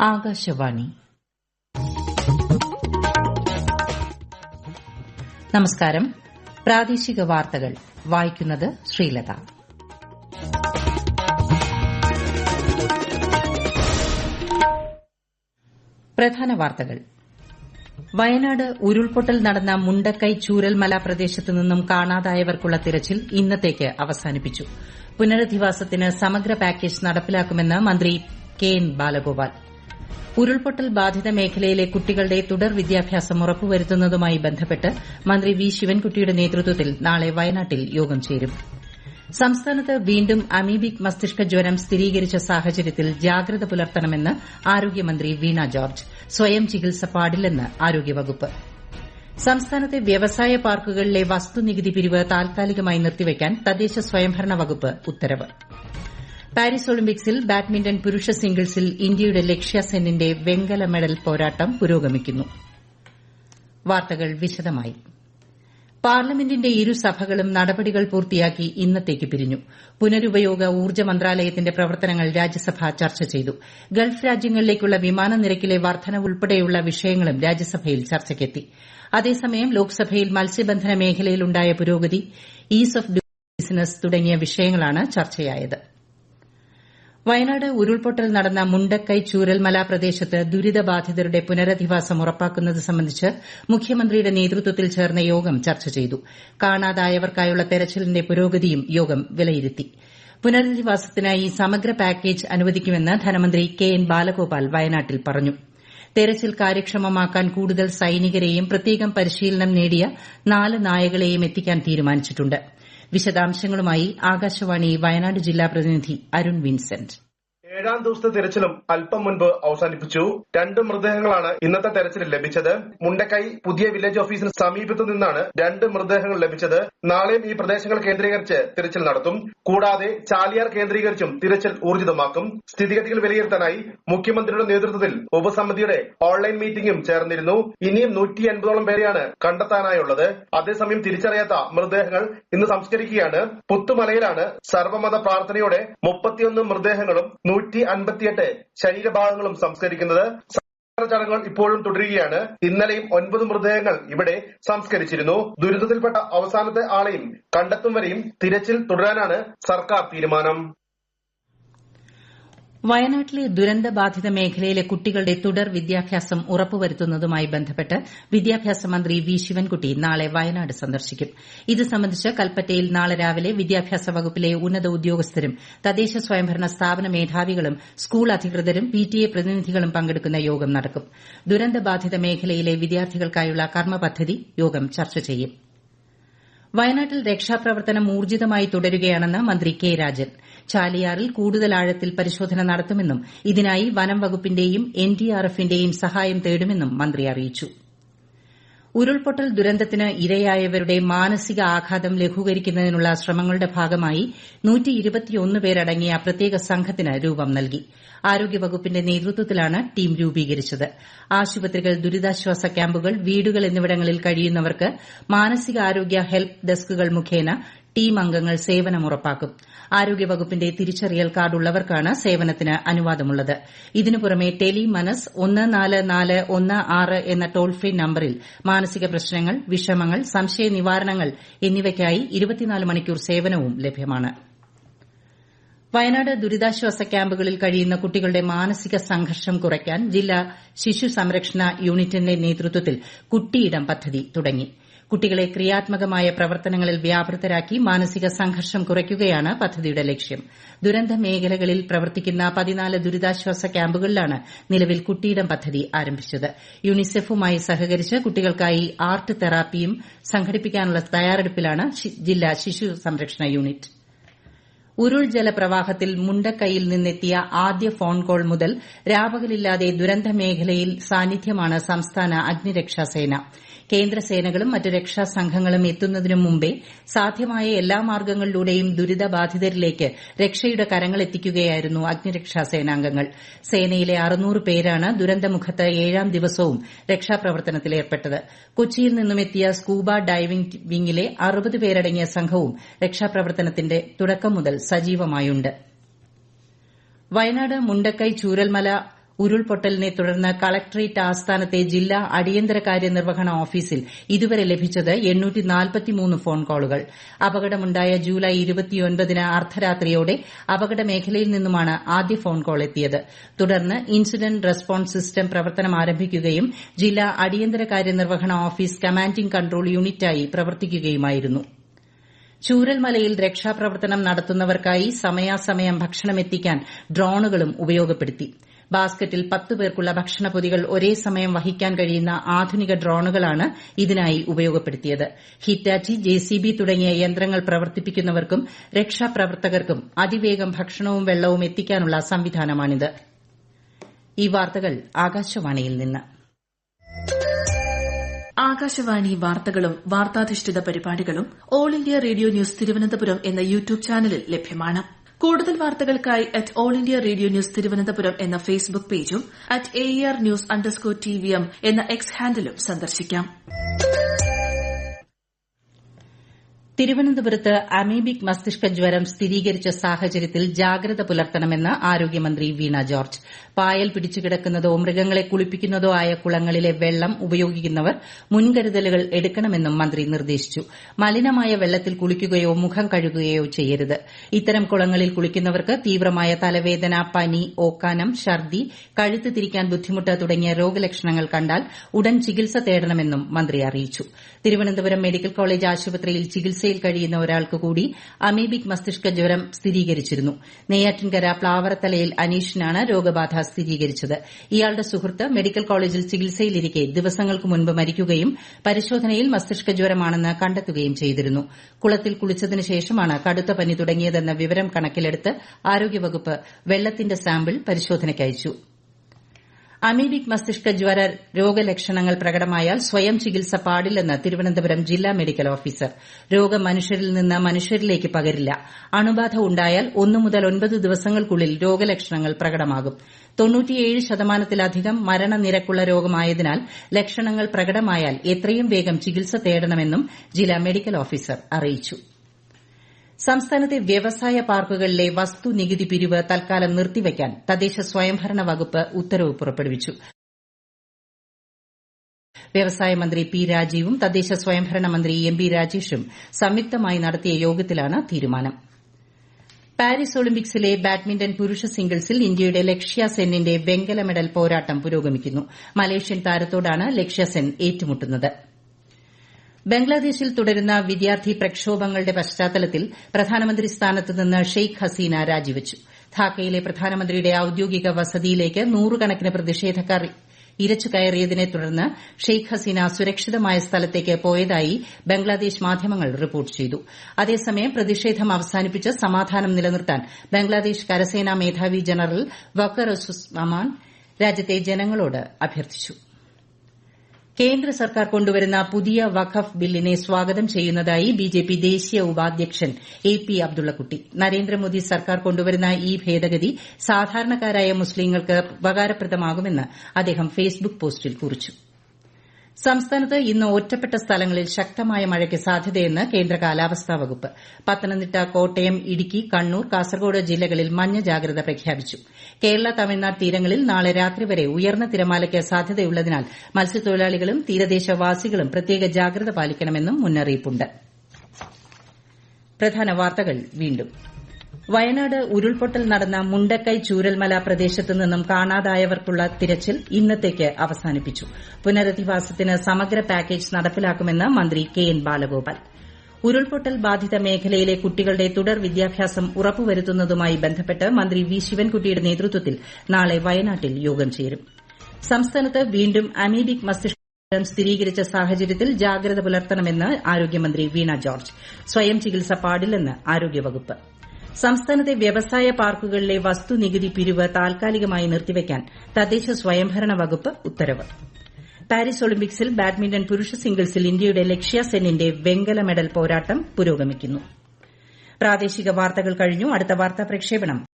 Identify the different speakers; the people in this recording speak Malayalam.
Speaker 1: ആകാശവാണി. നമസ്കാരം. പ്രാദേശിക വാർത്തകൾ. വായിക്കുന്നത് ശ്രീലത. പ്രധാന വാർത്തകൾ. വയനാട് ഉരുൾപൊട്ടൽ നടന്ന മുണ്ടക്കൈ ചൂരൽമല പ്രദേശത്തു നിന്നും കാണാതായവർക്കുള്ള തിരച്ചിൽ ഇന്നത്തേക്ക് അവസാനിപ്പിച്ചു. പുനരധിവാസത്തിന് സമഗ്ര പാക്കേജ് നടപ്പിലാക്കുമെന്ന് മന്ത്രി കെ എൻ ബാലഗോപാൽ. ഉരുൾപൊട്ടൽ ബാധിത മേഖലയിലെ കുട്ടികളുടെ തുടർ വിദ്യാഭ്യാസം ഉറപ്പുവരുത്തുന്നതുമായി ബന്ധപ്പെട്ട് മന്ത്രി വി ശിവൻകുട്ടിയുടെ നേതൃത്വത്തിൽ നാളെ വയനാട്ടിൽ യോഗം ചേരും. സംസ്ഥാനത്ത് വീണ്ടും അമീബിക് മസ്തിഷ്ക ജ്വരം സ്ഥിരീകരിച്ച സാഹചര്യത്തിൽ ജാഗ്രത പുലർത്തണമെന്ന് ആരോഗ്യമന്ത്രി വീണ ജോർജ്. സ്വയം ചികിത്സ പാടില്ലെന്ന് ആരോഗ്യവകുപ്പ്. സംസ്ഥാനത്തെ വ്യവസായ പാർക്കുകളിലെ വസ്തുനികുതി പിരിവ് താൽക്കാലികമായി നിർത്തിവയ്ക്കാൻ തദ്ദേശ സ്വയംഭരണ വകുപ്പ് ഉത്തരവ്. പാരീസ് ഒളിമ്പിക്സിൽ ബാഡ്മിന്റൺ പുരുഷ സിംഗിൾസിൽ ഇന്ത്യയുടെ ലക്ഷ്യ സെന്നിന്റെ വെങ്കല മെഡൽ പോരാട്ടം പുരോഗമിക്കുന്നു. വാർത്തകൾ വിശദമായി. പാർലമെന്റിന്റെ ഇരുസഭകളും നടപടികൾ പൂർത്തിയാക്കി ഇന്നത്തേക്ക് പിരിഞ്ഞു. പുനരുപയോഗ ഊർജ മന്ത്രാലയത്തിന്റെ പ്രവർത്തനങ്ങൾ രാജ്യസഭ ചർച്ച ചെയ്തു. ഗൾഫ് രാജ്യങ്ങളിലേക്കുള്ള വിമാന നിരക്കിലെ വർധന ഉൾപ്പെടെയുള്ള വിഷയങ്ങളും രാജ്യസഭയിൽ ചർച്ചയ്ക്കെത്തി. അതേസമയം ലോക്സഭയിൽ മത്സ്യബന്ധന മേഖലയിലുണ്ടായ പുരോഗതി ഈസ് ഓഫ് ഡൂയിങ് ബിസിനസ് തുടങ്ങിയ വിഷയങ്ങളാണ് ചർച്ചയായത്. വയനാട് ഉരുൾപൊട്ടൽ നടന്ന മുണ്ടക്കൈ ചൂരൽമല പ്രദേശത്ത് ദുരിതബാധിതരുടെ പുനരധിവാസം ഉറപ്പാക്കുന്നത് സംബന്ധിച്ച് മുഖ്യമന്ത്രിയുടെ നേതൃത്വത്തിൽ ചേർന്ന യോഗം ചർച്ച ചെയ്തു. കാണാതായവർക്കായുള്ള തെരച്ചിലിന്റെ പുരോഗതിയും യോഗം വിലയിരുത്തി. പുനരധിവാസത്തിനായി സമഗ്ര പാക്കേജ് അനുവദിക്കുമെന്ന് ധനമന്ത്രി കെ എൻ ബാലഗോപാൽ വയനാട്ടിൽ പറഞ്ഞു. തെരച്ചിൽ കാര്യക്ഷമമാക്കാൻ കൂടുതൽ സൈനികരെയും പ്രത്യേകം പരിശീലനം നേടിയ നാല് നായകളെയും എത്തിക്കാൻ തീരുമാനിച്ചിട്ടുണ്ട്. വിശദാംശങ്ങളുമായി ആകാശവാണി വയനാട് ജില്ലാ പ്രതിനിധി അരുൺ വിൻസെന്റ്
Speaker 2: ഏഴാം ദിവസത്തെ തെരച്ചിലും അല്പം മുൻപ് അവസാനിപ്പിച്ചു. രണ്ട് മൃതദേഹങ്ങളാണ് ഇന്നത്തെ തെരച്ചിലിൽ ലഭിച്ചത്. മുണ്ടക്കൈ പുതിയ വില്ലേജ് ഓഫീസിന് സമീപത്തു നിന്നാണ് രണ്ട് മൃതദേഹങ്ങൾ ലഭിച്ചത്. നാളെയും ഈ പ്രദേശങ്ങൾ കേന്ദ്രീകരിച്ച് തിരച്ചിൽ നടത്തും. കൂടാതെ ചാലിയാർ കേന്ദ്രീകരിച്ചും തിരച്ചിൽ ഊർജിതമാക്കും. സ്ഥിതിഗതികൾ വിലയിരുത്താനായി മുഖ്യമന്ത്രിയുടെ നേതൃത്വത്തിൽ ഉപസമിതിയുടെ ഓൺലൈൻ മീറ്റിംഗും ചേർന്നിരുന്നു. ഇനിയും നൂറ്റി എൺപതോളം പേരെയാണ് കണ്ടെത്താനായുള്ളത്. അതേസമയം തിരിച്ചറിയാത്ത മൃതദേഹങ്ങൾ ഇന്ന് സംസ്കരിക്കുകയാണ്. പുത്തുമലയിലാണ് സർവമത പ്രാർത്ഥനയോടെ മുപ്പത്തിയൊന്ന് മൃതദേഹങ്ങളും നൂറ്റി അൻപത്തിയെട്ട് ശരീരഭാഗങ്ങളും സംസ്കരിക്കുന്നത് ചടങ്ങുകൾ ഇപ്പോഴും തുടരുകയാണ്. ഇന്നലെയും ഒൻപത് മൃതദേഹങ്ങൾ ഇവിടെ സംസ്കരിച്ചിരുന്നു. ദുരിതത്തിൽപ്പെട്ട അവസാനത്തെ ആളെയും കണ്ടെത്തും വരെയും തിരച്ചിൽ തുടരാനാണ് സർക്കാർ തീരുമാനം.
Speaker 1: വയനാട്ടിലെ ദുരന്തബാധിത മേഖലയിലെ കുട്ടികളുടെ തുടർ വിദ്യാഭ്യാസം ഉറപ്പുവരുത്തുന്നതുമായി ബന്ധപ്പെട്ട് വിദ്യാഭ്യാസ മന്ത്രി വി ശിവൻകുട്ടി നാളെ വയനാട് സന്ദർശിക്കും. ഇത് സംബന്ധിച്ച് കൽപ്പറ്റയിൽ നാളെ രാവിലെ വിദ്യാഭ്യാസ വകുപ്പിലെ ഉന്നത ഉദ്യോഗസ്ഥരും തദ്ദേശ സ്വയംഭരണ സ്ഥാപന മേധാവികളും സ്കൂൾ അധികൃതരും പിടിഎ പ്രതിനിധികളും പങ്കെടുക്കുന്ന യോഗം നടക്കും. ദുരന്തബാധിത മേഖലയിലെ വിദ്യാർത്ഥികൾക്കായുള്ള കർമ്മപദ്ധതി യോഗം ചർച്ച ചെയ്യും. വയനാട്ടിൽ രക്ഷാപ്രവർത്തനം ഊർജിതമായി തുടരുകയാണെന്ന് മന്ത്രി കെ രാജൻ. ചാലിയാറിൽ കൂടുതൽ ആഴത്തിൽ പരിശോധന നടത്തുമെന്നും ഇതിനായി വനം വകുപ്പിന്റെയും എൻഡിആർഎഫിന്റെയും സഹായം തേടുമെന്നും മന്ത്രി അറിയിച്ചു. ഉരുൾപൊട്ടൽ ദുരന്തത്തിന് ഇരയായവരുടെ മാനസിക ആഘാതം ലഘൂകരിക്കുന്നതിനുള്ള ശ്രമങ്ങളുടെ ഭാഗമായി പേരടങ്ങിയ പ്രത്യേക സംഘത്തിന് രൂപം നൽകി. ആരോഗ്യവകുപ്പിന്റെ നേതൃത്വത്തിലാണ് ടീം രൂപീകരിച്ചത്. ആശുപത്രികൾ ദുരിതാശ്വാസ ക്യാമ്പുകൾ വീടുകൾ എന്നിവിടങ്ങളിൽ കഴിയുന്നവർക്ക് മാനസികാരോഗ്യ ഹെൽപ്പ് ഡെസ്കുകൾ മുഖേന ടീം അംഗങ്ങൾ സേവനം ഉറപ്പാക്കും. ആരോഗ്യവകുപ്പിന്റെ തിരിച്ചറിയൽ കാർഡുള്ളവർക്കാണ് സേവനത്തിന് അനുവാദമുള്ളത്. ഇതിനു പുറമെ ടെലി മനസ് ഒന്ന് നാല് നാല് ഒന്ന് ആറ് എന്ന ടോൾ ഫ്രീ നമ്പറിൽ മാനസിക പ്രശ്നങ്ങൾ വിഷമങ്ങൾ സംശയ നിവാരണങ്ങൾ എന്നിവയ്ക്കായി ഇരുപത്തിനാല് മണിക്കൂർ സേവനവും ലഭ്യമാണ്. വയനാട് ദുരിതാശ്വാസ ക്യാമ്പുകളിൽ കഴിയുന്ന കുട്ടികളുടെ മാനസിക സംഘർഷം കുറയ്ക്കാൻ ജില്ലാ ശിശു സംരക്ഷണ യൂണിറ്റിന്റെ നേതൃത്വത്തിൽ കുട്ടിയിടം പദ്ധതി തുടങ്ങി. കുട്ടികളെ ക്രിയാത്മകമായ പ്രവർത്തനങ്ങളിൽ വ്യാപൃതരാക്കി മാനസിക സംഘർഷം കുറയ്ക്കുകയാണ് പദ്ധതിയുടെ ലക്ഷ്യം. ദുരന്ത മേഖലകളിൽ പ്രവർത്തിക്കുന്ന പതിനാല് ദുരിതാശ്വാസ ക്യാമ്പുകളിലാണ് നിലവിൽ കുട്ടിയിടം പദ്ധതി ആരംഭിച്ചത്. യുണിസെഫുമായി സഹകരിച്ച് കുട്ടികൾക്കായി ആർട്ട് തെറാപ്പിയും സംഘടിപ്പിക്കാനുള്ള തയ്യാറെടുപ്പിലാണ് ജില്ലാ ശിശു സംരക്ഷണ യൂണിറ്റ്. ഉരുൾ ജലപ്രവാഹത്തിൽ മുണ്ടക്കൈയിൽ നിന്നെത്തിയ ആദ്യ ഫോൺ കോൾ മുതൽ രാപകലില്ലാതെ ദുരന്ത മേഖലയിൽ സാന്നിധ്യമാണ് സംസ്ഥാന അഗ്നിരക്ഷാസേന കേന്ദ്രസേനകളും മറ്റ് രക്ഷാസംഘങ്ങളും എത്തുന്നതിനു മുമ്പേ സാധ്യമായ എല്ലാ മാർഗങ്ങളിലൂടെയും ദുരിതബാധിതരിലേക്ക് രക്ഷയുടെ കരങ്ങളെത്തിക്കുകയായിരുന്നു അഗ്നിരക്ഷാ സേനാംഗങ്ങൾ. സേനയിലെ അറുന്നൂറ് പേരാണ് ദുരന്തമുഖത്ത് ഏഴാം ദിവസവും രക്ഷാപ്രവർത്തനത്തിൽ രക്ഷാപ്രവർത്തനത്തിലേർപ്പെട്ടത് കൊച്ചിയിൽ നിന്നുമെത്തിയ സ്കൂബ ഡൈവിംഗ് വിംഗിലെ അറുപത് പേരടങ്ങിയ സംഘവും രക്ഷാപ്രവർത്തനത്തിന്റെ തുടക്കം മുതൽ സജീവമായുണ്ട്. വയനാട് മുണ്ടക്കൈ ചൂരൽമല ഉരുൾപൊട്ടലിനെ തുടർന്ന് കളക്ടറേറ്റ് ആസ്ഥാനത്തെ ജില്ലാ അടിയന്തരകാര്യ നിർവഹണ ഓഫീസിൽ ഇതുവരെ ലഭിച്ചത് ഫോൺ കോളുകൾ. അപകടമുണ്ടായ ജൂലൈ ന് അർദ്ധരാത്രിയോടെ അപകട മേഖലയിൽ നിന്നുമാണ് ആദ്യ ഫോൺ കോൾ എത്തിയത്. തുടർന്ന് ഇൻസിഡന്റ് റെസ്പോൺസ് സിസ്റ്റം പ്രവർത്തനം ആരംഭിക്കുകയും ജില്ലാ അടിയന്തരകാര്യ നിർവഹണ ഓഫീസ് കമാൻഡിംഗ് കൺട്രോൾ യൂണിറ്റായി പ്രവർത്തിക്കുകയുമായിരുന്നു. ചൂരൽമലയിൽ രക്ഷാപ്രവർത്തനം നടത്തുന്നവർക്കായി സമയാസമയം ഭക്ഷണമെത്തിക്കാൻ ഡ്രോണുകളും ഉപയോഗപ്പെടുത്തി. ബാസ്ക്കറ്റിൽ പത്ത് പേർക്കുള്ള ഭക്ഷണപ്പൊതികൾ ഒരേ സമയം വഹിക്കാൻ കഴിയുന്ന ആധുനിക ഡ്രോണുകളാണ് ഇതിനായി ഉപയോഗപ്പെടുത്തിയത്. ഹിറ്റാച്ചി ജെസിബി തുടങ്ങിയ യന്ത്രങ്ങൾ പ്രവർത്തിപ്പിക്കുന്നവർക്കും രക്ഷാപ്രവർത്തകർക്കും അതിവേഗം ഭക്ഷണവും വെള്ളവും എത്തിക്കാനുള്ള സംവിധാനമാണിത്.
Speaker 3: ആകാശവാണി വാർത്തകളും വാർത്താധിഷ്ഠിത പരിപാടികളും All India Radio news Thiruvananthapuram എന്ന യൂട്യൂബ് ചാനലിൽ ലഭ്യമാണ്. കൂടുതൽ വാർത്തകൾക്കായി at All India Radio news Thiruvananthapuram എന്ന ഫേസ്ബുക്ക് പേജും at A R news underscore T V M എന്ന എക്സ് ഹാൻഡിലും സന്ദർശിക്കാം.
Speaker 1: തിരുവനന്തപുരത്ത് അമീബിക് മസ്തിഷ്ക ജ്വരം സ്ഥിരീകരിച്ച സാഹചര്യത്തിൽ ജാഗ്രത പുലർത്തണമെന്ന് ആരോഗ്യമന്ത്രി വീണ ജോർജ്. പായൽ പിടിച്ചുകിടക്കുന്നതോ മൃഗങ്ങളെ കുളിപ്പിക്കുന്നതോ ആയ കുളങ്ങളിലെ വെള്ളം ഉപയോഗിക്കുന്നവർ മുൻകരുതലുകൾ എടുക്കണമെന്നും മന്ത്രി നിർദ്ദേശിച്ചു. മലിനമായ വെള്ളത്തിൽ കുളിക്കുകയോ മുഖം കഴുകുകയോ ചെയ്യരുത്. ഇത്തരം കുളങ്ങളിൽ കുളിക്കുന്നവർക്ക് തീവ്രമായ തലവേദന പനി ഓക്കാനം ഛർദി കഴുത്ത് തിരിക്കാൻ ബുദ്ധിമുട്ട് തുടങ്ങിയ രോഗലക്ഷണങ്ങൾ കണ്ടാൽ ഉടൻ ചികിത്സ തേടണമെന്നും മന്ത്രി അറിയിച്ചു. തിരുവനന്തപുരം മെഡിക്കൽ കോളേജ് ആശുപത്രിയിൽ ചികിത്സയിൽ കഴിയുന്ന ഒരാൾക്ക് കൂടി അമീബിക് മസ്തിഷ്ക ജ്വരം സ്ഥിരീകരിച്ചിരുന്നു. നെയ്യാറ്റിൻകര പ്ലാവറത്തലയിൽ അനീഷിനാണ് രോഗബാധ സ്ഥിരീകരിച്ചത്. ഇയാളുടെ സുഹൃത്ത് മെഡിക്കൽ കോളേജിൽ ചികിത്സയിലിരിക്കെ ദിവസങ്ങൾക്ക് മുൻപ് മരിക്കുകയും പരിശോധനയിൽ മസ്തിഷ്ക ജ്വരമാണെന്ന് കണ്ടെത്തുകയും ചെയ്തിരുന്നു. കുളത്തിൽ കുളിച്ചതിനു ശേഷമാണ് കടുത്ത പനി തുടങ്ങിയതെന്ന വിവരം കണക്കിലെടുത്ത് ആരോഗ്യവകുപ്പ് വെള്ളത്തിന്റെ സാമ്പിൾ പരിശോധനയ്ക്കയച്ചു അമീബിക് മസ്തിഷ്ക ജ്വര രോഗലക്ഷണങ്ങൾ പ്രകടമായാൽ സ്വയം ചികിത്സ പാടില്ലെന്ന് തിരുവനന്തപുരം ജില്ലാ മെഡിക്കൽ ഓഫീസർ. രോഗം മനുഷ്യരിൽ നിന്ന് മനുഷ്യരിലേക്ക് പകരില്ല. അണുബാധ ഉണ്ടായാൽ ഒന്നു മുതൽ ഒൻപത് ദിവസങ്ങൾക്കുള്ളിൽ രോഗലക്ഷണങ്ങൾ പ്രകടമാകും. തൊണ്ണൂറ്റിയേഴ് ശതമാനത്തിലധികം മരണനിരക്കുള്ള രോഗമായതിനാൽ ലക്ഷണങ്ങൾ പ്രകടമായാൽ എത്രയും വേഗം ചികിത്സ തേടണമെന്നും ജില്ലാ മെഡിക്കൽ ഓഫീസർ അറിയിച്ചു. സംസ്ഥാനത്തെ വ്യവസായ പാർക്കുകളിലെ വസ്തു നികുതി പിരിവ് തൽക്കാലം നിർത്തിവയ്ക്കാൻ തദ്ദേശ സ്വയംഭരണ വകുപ്പ് ഉത്തരവ് പുറപ്പെടുവിച്ചു. വ്യവസായ മന്ത്രി പി രാജീവും തദ്ദേശ സ്വയംഭരണ മന്ത്രി എം ബി രാജേഷും സംയുക്തമായി നടത്തിയ യോഗത്തിലാണ് തീരുമാനം. പാരീസ് ഒളിമ്പിക്സിലെ ബാഡ്മിന്റൺ പുരുഷ സിംഗിൾസിൽ ഇന്ത്യയുടെ ലക്ഷ്യ സെന്നിന്റെ വെങ്കല മെഡൽ പോരാട്ടം പുരോഗമിക്കുന്നു. മലേഷ്യൻ താരത്തോടാണ് ലക്ഷ്യ സെൻ ഏറ്റുമുട്ടുന്നത്. ബംഗ്ലാദേശിൽ തുടരുന്ന വിദ്യാർത്ഥി പ്രക്ഷോഭങ്ങളുടെ പശ്ചാത്തലത്തിൽ പ്രധാനമന്ത്രി സ്ഥാനത്ത് നിന്ന് ഷെയ്ഖ് ഹസീന രാജിവച്ചു. ധാക്കയിലെ പ്രധാനമന്ത്രിയുടെ ഔദ്യോഗിക വസതിയിലേക്ക് നൂറുകണക്കിന് പ്രതിഷേധക്കാർ ഇരച്ചു കയറിയതിനെ തുടർന്ന് ഷെയ്ഖ് ഹസീന സുരക്ഷിതമായ സ്ഥലത്തേക്ക് പോയതായി ബംഗ്ലാദേശ് മാധ്യമങ്ങൾ റിപ്പോർട്ട് ചെയ്തു. അതേസമയം പ്രതിഷേധം അവസാനിപ്പിച്ച് സമാധാനം നിലനിർത്താൻ ബംഗ്ലാദേശ് കരസേനാ മേധാവി ജനറൽ വക്കർ ഉസ്മാൻ രാജ്യത്തെ ജനങ്ങളോട് അഭ്യർത്ഥിച്ചു. കേന്ദ്ര സർക്കാർ കൊണ്ടുവരുന്ന പുതിയ വഖഫ് ബില്ലിനെ സ്വാഗതം ചെയ്യുന്നതായി ബിജെപി ദേശീയ ഉപാധ്യക്ഷൻ എ പി അബ്ദുള്ളക്കുട്ടി. നരേന്ദ്രമോദി സർക്കാർ കൊണ്ടുവരുന്ന ഈ ഭേദഗതി സാധാരണക്കാരായ മുസ്ലീങ്ങൾക്ക് ഉപകാരപ്രദമാകുമെന്ന് അദ്ദേഹം ഫേസ്ബുക്ക് പോസ്റ്റിൽ കുറിച്ചു. സംസ്ഥാനത്ത് ഇന്ന് ഒറ്റപ്പെട്ട സ്ഥലങ്ങളിൽ ശക്തമായ മഴയ്ക്ക് സാധ്യതയെന്ന് കേന്ദ്ര കാലാവസ്ഥാ വകുപ്പ്. പത്തനംതിട്ട കോട്ടയം ഇടുക്കി കണ്ണൂർ കാസർഗോഡ് ജില്ലകളിൽ മഞ്ഞ ജാഗ്രത പ്രഖ്യാപിച്ചു. കേരള തമിഴ്നാട് തീരങ്ങളിൽ നാളെ രാത്രി വരെ ഉയർന്ന തിരമാലയ്ക്ക് സാധ്യതയുള്ളതിനാൽ മത്സ്യത്തൊഴിലാളികളും തീരദേശവാസികളും പ്രത്യേക ജാഗ്രത പാലിക്കണമെന്നും മുന്നറിയിപ്പുണ്ട്. വയനാട് ഉരുൾപൊട്ടൽ നടന്ന മുണ്ടക്കൈ ചൂരൽമല പ്രദേശത്ത് നിന്നും കാണാതായവർക്കുള്ള തിരച്ചിൽ ഇന്നത്തേക്ക് അവസാനിപ്പിച്ചു. പുനരധിവാസത്തിന് സമഗ്ര പാക്കേജ് നടപ്പിലാക്കുമെന്ന് മന്ത്രി കെ എൻ ബാലഗോപാൽ. ഉരുൾപൊട്ടൽ ബാധിത മേഖലയിലെ കുട്ടികളുടെ തുടർ വിദ്യാഭ്യാസം ഉറപ്പുവരുത്തുന്നതുമായി ബന്ധപ്പെട്ട് മന്ത്രി വി ശിവൻകുട്ടിയുടെ നേതൃത്വത്തിൽ നാളെ വയനാട്ടിൽ യോഗം ചേരും. സംസ്ഥാനത്ത് വീണ്ടും അമീബിക് മസ്തിഷ്ക സ്ഥിരീകരിച്ച സാഹചര്യത്തിൽ ജാഗ്രത പുലർത്തണമെന്ന് ആരോഗ്യമന്ത്രി വീണ ജോർജ്. സ്വയം ചികിത്സ പാടില്ലെന്ന് ആരോഗ്യവകുപ്പ്. സംസ്ഥാനത്തെ വ്യവസായ പാർക്കുകളിലെ വസ്തുനികുതി പിരിവ് താൽക്കാലികമായി നിർത്തിവയ്ക്കാൻ തദ്ദേശ സ്വയംഭരണ വകുപ്പ് ഉത്തരവ്. പാരീസ് ഒളിമ്പിക്സിൽ ബാഡ്മിന്റൺ പുരുഷ സിംഗിൾസിൽ ഇന്ത്യയുടെ ലക്ഷ്യ സെന്നിന്റെ വെങ്കല മെഡൽ പോരാട്ടം പുരോഗമിക്കുന്നു.